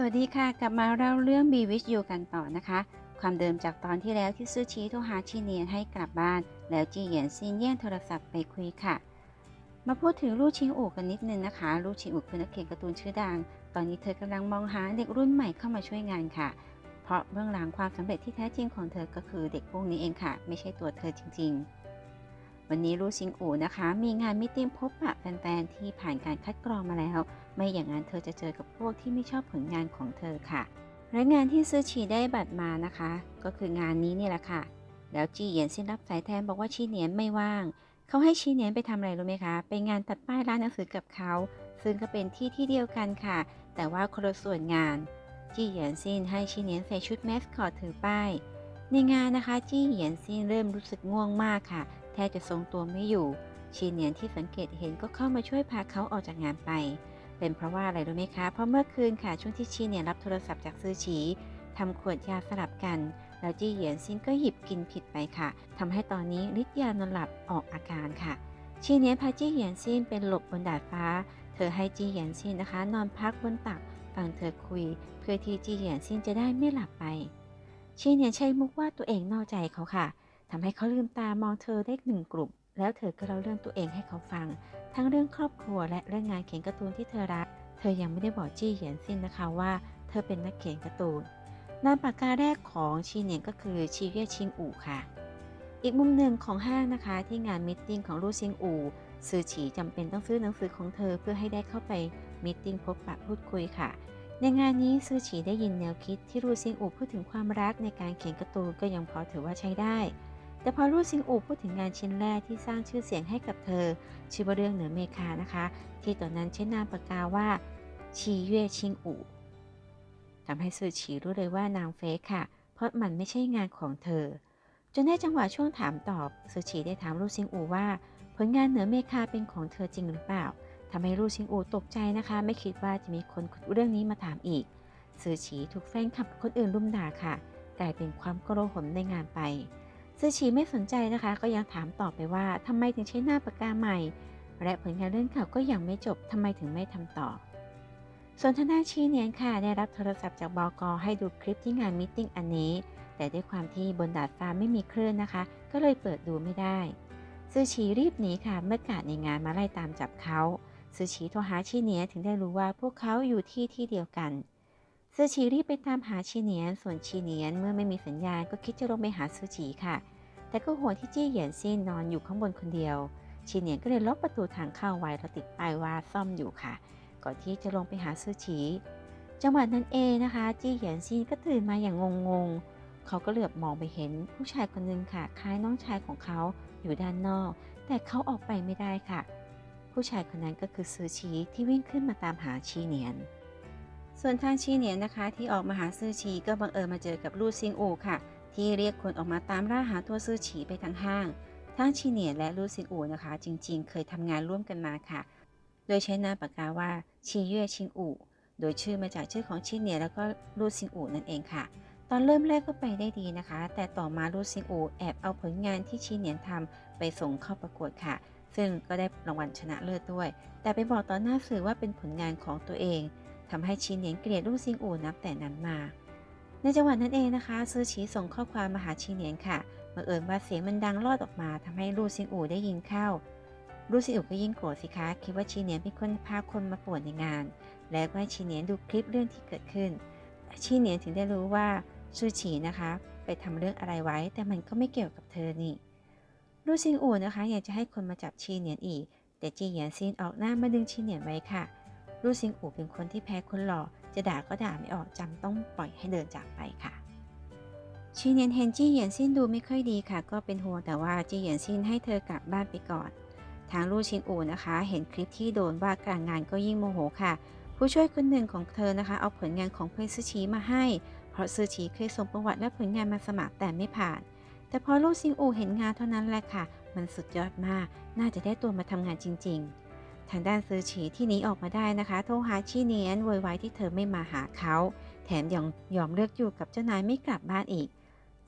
สวัสดีค่ะ กลับมาเล่าเรื่อง Be With You กันต่อนะคะ ความเดิมจากตอนที่แล้วที่ซื่อชี้โทรหาชีเนียนให้กลับบ้าน แล้วจีเหยียนซินแย่งโทรศัพท์ไปคุยค่ะ มาพูดถึงลู่ชิงอู่กันนิดนึงนะคะ ลู่ชิงอู่คือนักเขียนการ์ตูนชื่อดัง ตอนนี้เธอกำลังมองหาเด็กรุ่นใหม่เข้ามาช่วยงานค่ะ เพราะเบื้องหลังความสำเร็จที่แท้จริงของเธอก็คือเด็กพวกนี้เองค่ะ ไม่ใช่ตัวเธอจริง ๆ วันนี้ลู่ชิงอูนะคะ มีงานมิ팅พบปะแฟนๆที่ผ่านการคัดกรองมาแล้ว ไม่อย่างนั้นเธอจะเจอกับพวกที่ไม่ชอบผลงานของเธอค่ะ และงานที่ซื้อฉีได้บัตรมานะคะ ก็คืองานนี้นี่แหละค่ะ แล้วจีเหยียนซินรับสายแทนบอกว่าชีเหนียนไม่ว่าง เขาให้ชีเหนียนไปทำอะไรรู้ไหมคะไปงานตัดป้ายร้านหนังสือกับเขา ซึ่งก็เป็นที่ที่เดียวกันค่ะ แต่ว่าคนละส่วนงานจีเหยียนซินให้ชีเหนียนใส่ชุดแมสคอตถือป้ายในงานนะคะ จี้เหยียนซินเริ่มรู้สึกง่วงมากค่ะ ทบจะทรงตัวไม่อยู่ ชีเนียนที่สังเกตเห็นก็เข้ามาช่วยพาเขาออกจากงานไป เป็นเพราะว่าอะไรรู้ไหมคะ เพราะเมื่อคืนค่ะช่วงที่ชีเนี่ยรับโทรศัพท์จากซื้อฉีทำขวดยาสลับกัน แล้วจี้เหยียนซินก็หยิบกินผิดไปค่ะทำให้ตอนนี้ฤทธิ์ยานอนหลับออกอาการค่ะ ชีเนียนพาจี้เหยียนซินเป็นหลบบนดาดฟ้า เธอให้จี้เหยียนซินนะคะ นอนพักบนตักฟังเธอคุย เพื่อที่จี้เหยียนซินจะได้ไม่หลับไปชีเนียนใช้มุกว่าตัวเองนอกใจเขาค่ะ ทำให้เขาลืมตามองเธอได้หนึ่งกลุ่ม แล้วเธอก็เล่าเรื่องตัวเองให้เขาฟัง ทั้งเรื่องครอบครัวและเรื่องงานเขียนการ์ตูนที่เธอรัก เธอยังไม่ได้บอกจี้เหยียนซินนะคะว่า เธอเป็นนักเขียนการ์ตูนนามปากกาแรกของชีเนียนก็คือชีเวียชิงอู่ค่ะ อีกมุมหนึ่งของห้างนะคะที่งานมิทติ้งของลู่ซิงอู่ซือฉีจำเป็นต้องซื้อหนังสือของเธอเพื่อให้ได้เข้าไปมิทติ้งพบปะพูดคุยค่ะ ในงานนี้ซือฉีได้ยินแนวคิดที่ลู่ซิงอู่พูดถึงความรักในการเขียนการ์ตูนก็ยังพอถือว่าใช้ได้ แต่พอลู่ซิงอูพูดถึงงานชิ้นแรกที่สร้างชื่อเสียงให้กับเธอ ชื่อว่าเรื่องเหนือเมฆานะคะ ที่ตอนนั้นใช้นามปากกาว่าชีเย่ชิงอูทำให้ซือฉีรู้เลยว่านางเฟกค่ะ เพราะมันไม่ใช่งานของเธอ จนในจังหวะช่วงถามตอบซือฉีได้ถามลู่ซิงอูว่า ผลงานเหนือเมฆาเป็นของเธอจริงหรือเปล่าทำให้ลู่ซิงอูตกใจนะคะ ไม่คิดว่าจะมีคนขุดเรื่องนี้มาถามอีกซือฉีถูกแฟนคลับคนอื่นรุมด่าค่ะ กลายเป็นความโกรธหมในงานไป ซือฉีไม่สนใจนะคะ ก็ยังถามต่อไปว่าทำไมถึงใช้หน้าปากกาใหม่ และผลงานเรื่องเก่าก็ยังไม่จบทำไมถึงไม่ทำต่อ ส่วนทางด้านชีเนียนค่ะ ได้รับโทรศัพท์จากบอกอให้ดูคลิปที่งานมิทติ้งอันนี้ แต่ด้วยความที่บนดาดฟ้าไม่มีคลื่นนะคะ ก็เลยเปิดดูไม่ได้ ซือฉีรีบหนีค่ะ เมื่อกาดในงานมาไล่ตามจับเขาซือฉีโทรหาชีเนียนถึงได้รู้ว่าพวกเขาอยู่ที่ที่เดียวกัน ซือฉีรีบไปตามหาชีเนียน ส่วนชีเนียนเมื่อไม่มีสัญญาณก็คิดจะลงไปหาซือฉีค่ะ แต่ก็ห่วงที่จี้เหยียนซินนอนอยู่ข้างบนคนเดียว ชีเนียนก็เลยล็อกประตูทางเข้าไว้แล้วติดป้ายว่าซ่อมอยู่ค่ะ ก่อนที่จะลงไปหาซือฉีจังหวะนั้นเองนะคะ จี้เหยียนซินก็ตื่นมาอย่างงงๆ เขาก็เหลือบมองไปเห็นผู้ชายคนหนึ่งค่ะ คล้ายน้องชายของเขาอยู่ด้านนอก แต่เขาออกไปไม่ได้ค่ะ ผู้ชายคนนั้นก็คือซือฉีที่วิ่งขึ้นมาตามหาชีเนียน ส่วนทางชีเนียนนะคะ ที่ออกมาหาซือฉีก็บังเอิญมาเจอกับลู่ซิงอูค่ะ ที่เรียกคนออกมาตามล่าหาตัวซือฉีไปทั้งห้าง ทั้งชีเนียนและลู่ซิงอูนะคะ จริง ๆ เคยทำงานร่วมกันมาค่ะ โดยใช้นามปากกาว่าชีเย่ชิงอูโดยชื่อมาจากชื่อของชีเนียนแล้วก็ลู่ซิงอูนั่นเองค่ะ ตอนเริ่มแรกก็ไปได้ดีนะคะ แต่ต่อมาลู่ซิงอูแอบเอาผลงานที่ชีเนียนทำไปส่งเข้าประกวดค่ะ ซึ่งก็ได้รางวัลชนะเลิศด้วย แต่ไปบอกต่อหน้าสื่อว่าเป็นผลงานของตัวเอง ทำให้ชีเนียนเกลียดลู่ซิงอูนับแต่นั้นมา ในจังหวะนั้นเองนะคะซือฉีส่งข้อความมาหาชีเนียนค่ะบังเอิญว่าเสียงมันดังลอดออกมาทำให้ลู่ซิงอูได้ยินเข้าลู่ซิงอูก็ยิ่งโกรธสิคะคิดว่าชีเนียนเป็นคนพาคนมาป่วนในงาน แล้วก็ให้ชีเนียนดูคลิปเรื่องที่เกิดขึ้น ชีเนียนถึงได้รู้ว่าซือฉีนะคะ ไปทำเรื่องอะไรไว้ แต่มันก็ไม่เกี่ยวกับเธอนี่ลู่ซิงอูนะคะอยากจะให้คนมาจับชีเนียนอีก แต่จีเหยียนซินออกหน้ามาดึงชีเนียนไว้ค่ะ ลู่ซิงอูเป็นคนที่แพ้คนหล่อ จะด่าก็ด่าไม่ออกจำต้องปล่อยให้เดินจากไปค่ะชีเนียนเห็นจี้เหยียนซินดูไม่ค่อยดีค่ะ ก็เป็นห่วงแต่ว่าจี้เหยียนซินให้เธอกลับบ้านไปก่อน ทางลู่ชิงอูนะคะ เห็นคลิปที่โดนว่ากลางงานก็ยิ่งโมโหค่ะ ผู้ช่วยคนหนึ่งของเธอนะคะ เอาผลงานของเพื่อนซื้อชีมาให้ เพราะซื้อชีเคยส่งประวัติและผลงานมาสมัครแต่ไม่ผ่าน แต่พอลู่ซิงอูเห็นงานเท่านั้นแหละค่ะ มันสุดยอดมาก น่าจะได้ตัวมาทำงานจริง ๆ ทางด้านซื้อฉีที่หนีออกมาได้นะคะ โทรหาชีเนียนโวยวายที่เธอไม่มาหาเขา แถมยังยอมเลือกอยู่กับเจ้านายไม่กลับบ้านอีก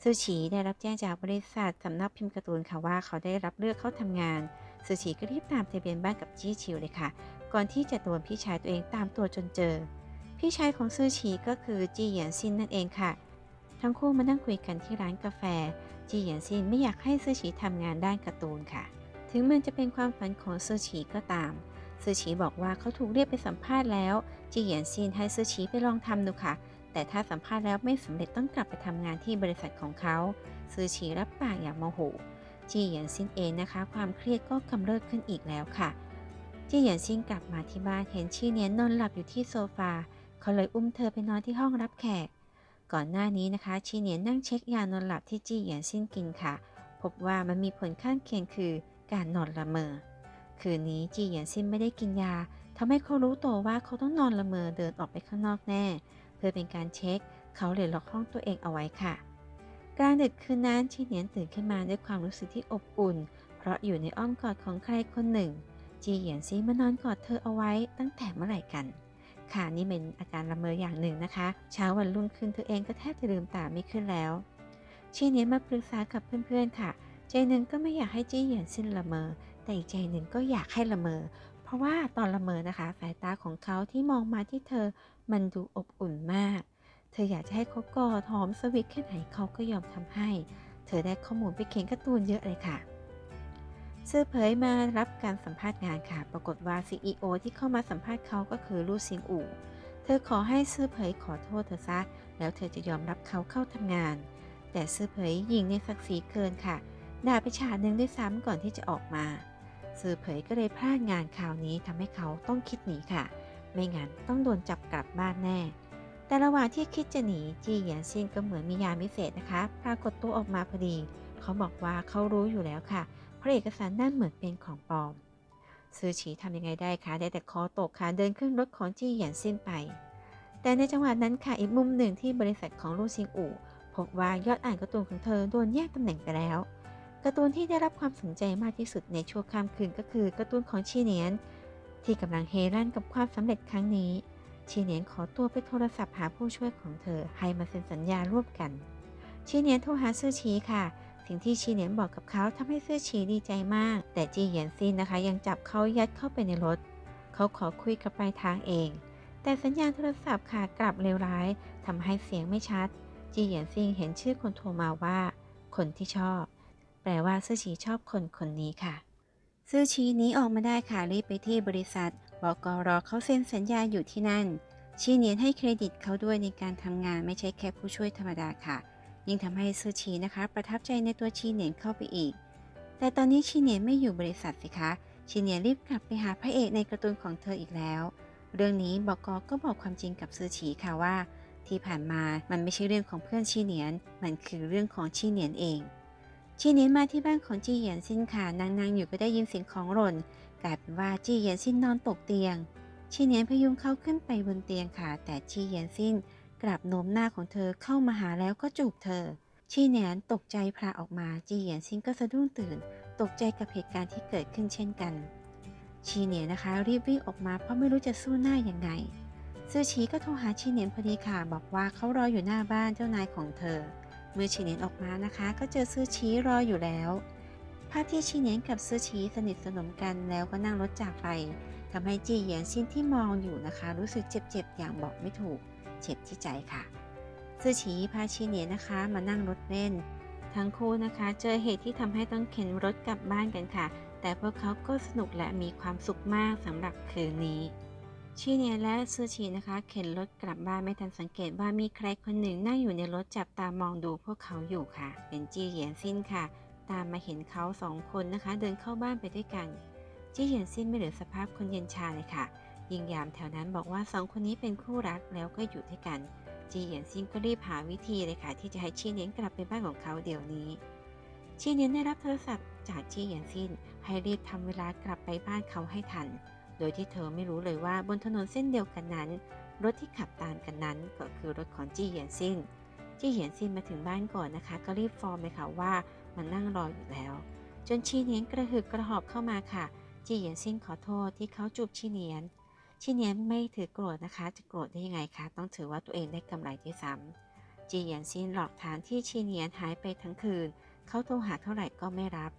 ซูชีได้รับแจ้งจากบริษัทสำนักพิมพ์การ์ตูนค่ะว่าเขาได้รับเลือกเข้าทำงานซูชีก็รีบตามทะเบียนบ้านกับจี้ชิวเลยค่ะ ก่อนที่จะโดนพี่ชายตัวเองตามตัวจนเจอ พี่ชายของซื่อฉีก็คือจีเหยียนซินนั่นเองค่ะ ทั้งคู่มานั่งคุยกันที่ร้านกาแฟ จีเหยียนซินไม่อยากให้ซื่อฉีทำงานด้านการ์ตูนค่ะ ถึงมันจะเป็นความฝันของซื่อฉีก็ตาม ซื่อฉีบอกว่าเขาถูกเรียกไปสัมภาษณ์แล้วจีเหยียนซินให้ซื่อฉีไปลองทำดูค่ะ แต่ถ้าสัมภาษณ์แล้วไม่สำเร็จต้องกลับไปทำงานที่บริษัทของเขาซื่อฉีรับปากอย่างโมโหจีเหยียนซินเองนะคะ ความเครียดก็กำเริบขึ้นอีกแล้วค่ะจีเหยียนซินกลับมาที่บ้านเห็นชีเนียนนอนหลับอยู่ที่โซฟาเขาเลยอุ้มเธอไปนอนที่ห้องรับแขก ก่อนหน้านี้นะคะ ชีเนียนนั่งเช็คยานอนหลับที่จีเหยียนซินกินค่ะ พบว่ามันมีผลข้างเคียงคือการนอนละเมอ คืนนี้จีเหยียนซินไม่ได้กินยาทำให้เขารู้ตัวว่าเขาต้องนอนละเมอเดินออกไปข้างนอกแน่ เพื่อเป็นการเช็ค เขาเลยล็อกห้องตัวเองเอาไว้ค่ะ กลางดึกคืนนั้นชีเนียนตื่นขึ้นมาด้วยความรู้สึกที่อบอุ่น เพราะอยู่ในอ้อมกอดของใครคนหนึ่ง จีเหยียนซีมานอนกอดเธอเอาไว้ตั้งแต่เมื่อไหร่กันค่ะนี่เป็นอาการละเมออย่างหนึ่งนะคะ เช้าวันรุ่งขึ้นเธอเองก็แทบจะลืมตาไม่ขึ้นแล้วชีเนียนมาปรึกษากับเพื่อนๆค่ะ ใจหนึ่งก็ไม่อยากให้จีเหยียนซินละเมอ แต่อีกใจหนึ่งก็อยากให้ละเมอ เพราะว่าตอนละเมอนะคะ สายตาของเขาที่มองมาที่เธอมันดูอบอุ่นมาก เธออยากจะให้เขากอดหอมสวิตแค่ไหนเขาก็ยอมทำให้ เธอได้ข้อมูลไปเขียนการ์ตูนเยอะเลยค่ะซื่อเผยมารับการสัมภาษณ์งานค่ะ ปรากฏว่า CEO ที่เข้ามาสัมภาษณ์เขาก็คือลู่ซิงอู่ เธอขอให้ซื่อเผยขอโทษเธอซะ แล้วเธอจะยอมรับเขาเข้าทำงาน แต่ซื่อเผยยิงในศักดิ์ศรีเกินค่ะ ด่าไปฉาดหนึ่งด้วยซ้ำก่อนที่จะออกมา ซื่อเผยก็เลยพลาดงานคราวนี้ทำให้เขาต้องคิดหนีค่ะ ไม่งั้นต้องโดนจับกลับบ้านแน่ แต่ระหว่างที่คิดจะหนีจีหยียนซินก็เหมือนมียามิเศษนะคะ ปรากฏตัวออกมาพอดี เขาบอกว่าเขารู้อยู่แล้วค่ะเพราะเอกสารนั่นเหมือนเป็นของปลอม ซื้อฉีทำยังไงได้คะได้แต่คอตกค่ะเดินขึ้นรถของจีหยียนซินไป แต่ในจังหวะนั้นค่ะอีกมุมหนึ่งที่บริษัทของลู่ซิงอู่พบว่ายอดอ่านการ์ตูนของเธอโดนแยกตำแหน่งไปแล้ว การ์ตูนที่ได้รับความสนใจมากที่สุดในชั่วข้ามคืนก็คือการ์ตูนของชีเนียน ที่กำลังเฮลั่นกับความสำเร็จครั้งนี้ ชีเนียนขอตัวไปโทรศัพท์หาผู้ช่วยของเธอให้มาเซ็นสัญญาร่วมกัน ชีเนียนโทรหาซื่อชีค่ะ สิ่งที่ชีเนียนบอกกับเขาทำให้ซื่อชีดีใจมาก แต่จีเหยียนซินนะคะ ยังจับเขายัดเข้าไปในรถ เขาขอคุยกับปลายทางเอง แต่สัญญาณโทรศัพท์ค่ะกลับเลวร้ายทำให้เสียงไม่ชัด จีเหยียนซิงเห็นชื่อคนโทรมาว่า คนที่ชอบ แปลว่าซื่อชีชอบคนคนนี้ค่ะ ซื่อชีหนี้ออกมาได้ค่ะรีบไปที่บริษัทบอกกรอเขาเซ็นสัญญาอยู่ที่นั่น ชีเนียนให้เครดิตเขาด้วยในการทำงานไม่ใช่แค่ผู้ช่วยธรรมดาค่ะ ยิ่งทำให้ซื่อชีนะคะ ประทับใจในตัวชีเนียนเข้าไปอีก แต่ตอนนี้ชีเนียนไม่อยู่บริษัทสิคะชีเนียนรีบกลับไปหาพระเอกในการ์ตูนของเธออีกแล้ว เรื่องนี้บอกกก็บอกความจริงกับซื่อชีค่ะว่า ที่ผ่านมามันไม่ใช่เรื่องของเพื่อนชีเนียน มันคือเรื่องของชีเนียนเอง ชีเนียนมาที่บ้านของจีเหยียนซินค่ะนางๆอยู่ก็ได้ยินเสียงของหล่นกลายเป็นว่าจีเหยียนซินนอนตกเตียงชีเนียนพยุงเขาขึ้นไปบนเตียงค่ะ แต่จีเหยียนซินกลับโน้มหน้าของเธอเข้ามาหาแล้วก็จูบเธอ ชีเนียนตกใจพลาออกมาจีเหยียนซินก็สะดุ้งตื่น ตกใจกับเหตุการณ์ที่เกิดขึ้นเช่นกัน ชีเนียนนะคะรีบวิ่งออกมาเพราะไม่รู้จะสู้หน้ายังไง ซื่อชีก็โทรหาชีเนียนพอดีค่ะบอกว่าเขารออยู่หน้าบ้านเจ้านายของเธอ เมื่อชีเนียนออกมานะคะ ก็เจอซื่อชีรออยู่แล้วภาพที่ชีเนียนกับซื่อชีสนิทสนมกันแล้วก็นั่งรถจากไปทำให้จีเหยียนซินที่มองอยู่นะคะ รู้สึกเจ็บๆอย่างบอกไม่ถูก เจ็บที่ใจค่ะ ซื่อชีพาชีเนียนนะคะ มานั่งรถเล่น ทั้งคู่นะคะ เจอเหตุที่ทำให้ต้องเข็นรถกลับบ้านกันค่ะ แต่พวกเขาก็สนุกและมีความสุขมากสำหรับคืนนี้ ชีเนียและซือชีนะคะเข็นรถกลับบ้านไม่ทันสังเกตว่ามีใครคนหนึ่งนั่งอยู่ในรถจับตามองดูพวกเขาอยู่ค่ะ เป็นจีเหยียนซินค่ะ ตามมาเห็นเขาสองคนนะคะ เดินเข้าบ้านไปด้วยกัน จีเหยียนซินไม่เหลือสภาพคนเย็นชาเลยค่ะ ยิงยามแถวนั้นบอกว่าสองคนนี้เป็นคู่รักแล้วก็อยู่ด้วยกัน จีเหยียนซินก็รีบหาวิธีเลยค่ะ ที่จะให้ชีเนียนกลับไปบ้านของเขาเดี๋ยวนี้ ชีเนียนได้รับโทรศัพท์จากจีเหยียนซินให้รีบทำเวลากลับไปบ้านเขาให้ทัน โดยที่เธอไม่รู้เลยว่าบนถนนเส้นเดียวกันนั้น รถที่ขับตามกันนั้นก็คือรถของจีเหยียนซินจีเหยียนซินมาถึงบ้านก่อนนะคะ ก็รีบฟอร์มเลยค่ะว่ามันนั่งรออยู่แล้ว จนชีเนียนกระหืดกระหอบเข้ามาค่ะ จีเหยียนซินขอโทษที่เขาจูบชีเนียนชีเนียนไม่ถือโกรธนะคะ จะโกรธได้ยังไงคะต้องถือว่าตัวเองได้กำไรที่ซ้ำจีเหยียนซินหลอกฐานที่ชีเนียนหายไปทั้งคืน เขาโทรหาเท่าไหร่ก็ไม่รับ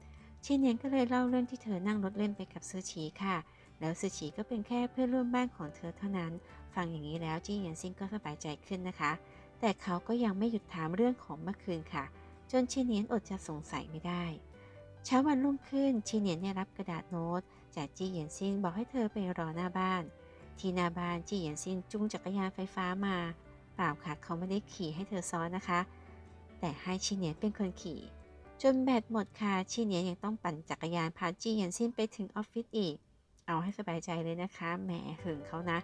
ชีเนียนก็เลยเล่าเรื่องที่เธอนั่งรถเล่นไปกับซื้อชีค่ะ แล้วซือฉีก็เป็นแค่เพื่อนร่วมบ้านของเธอเท่านั้น ฟังอย่างนี้แล้วจีเหยียนซินก็สบายใจขึ้นนะคะ แต่เขาก็ยังไม่หยุดถามเรื่องของเมื่อคืนค่ะ จนชิเนียนอดจะสงสัยไม่ได้ เช้าวันรุ่งขึ้นชิเนียนได้รับกระดาษโน้ต จากจีเหยียนซินบอกให้เธอไปรอหน้าบ้าน ที่หน้าบ้านจีเหยียนซินจูงจักรยานไฟฟ้ามาเปล่าค่ะเขาไม่ได้ขี่ให้เธอซ้อนนะคะ แต่ให้ชิเนียนเป็นคนขี่ จนแบตหมดค่ะชิเนียนยังต้องปั่นจักรยานพาจีเหยียนซินไปถึงออฟฟิศอีก เอาให้สบายใจเลยนะคะแหมหึงเขานะ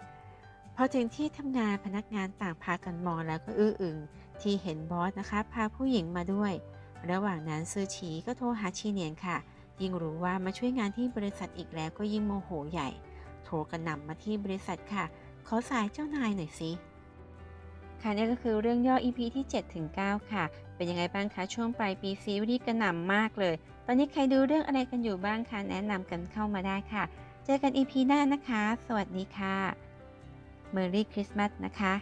พอถึงที่ทำงานพนักงานต่างพากันมองแล้วก็อื้ออึงที่เห็นบอสนะคะ พาผู้หญิงมาด้วย ระหว่างนั้นซือฉีก็โทรหาชีเนียนค่ะ ยิ่งรู้ว่ามาช่วยงานที่บริษัทอีกแล้วก็ยิ่งโมโหใหญ่ โทรกระหน่ำมาที่บริษัทค่ะ ขอสายเจ้านายหน่อยสิค่ะนี่ก็คือเรื่องย่อ EP ที่ 7 ถึง 9 ค่ะ เป็นยังไงบ้างคะ ช่วงปลายปีซีรีส์กระหน่ำมากเลย ตอนนี้ใครดูเรื่องอะไรกันอยู่บ้างคะ แนะนำกันเข้ามาได้ค่ะ เจอกัน EP หน้านะคะ สวัสดีค่ะ Merry Christmas นะคะ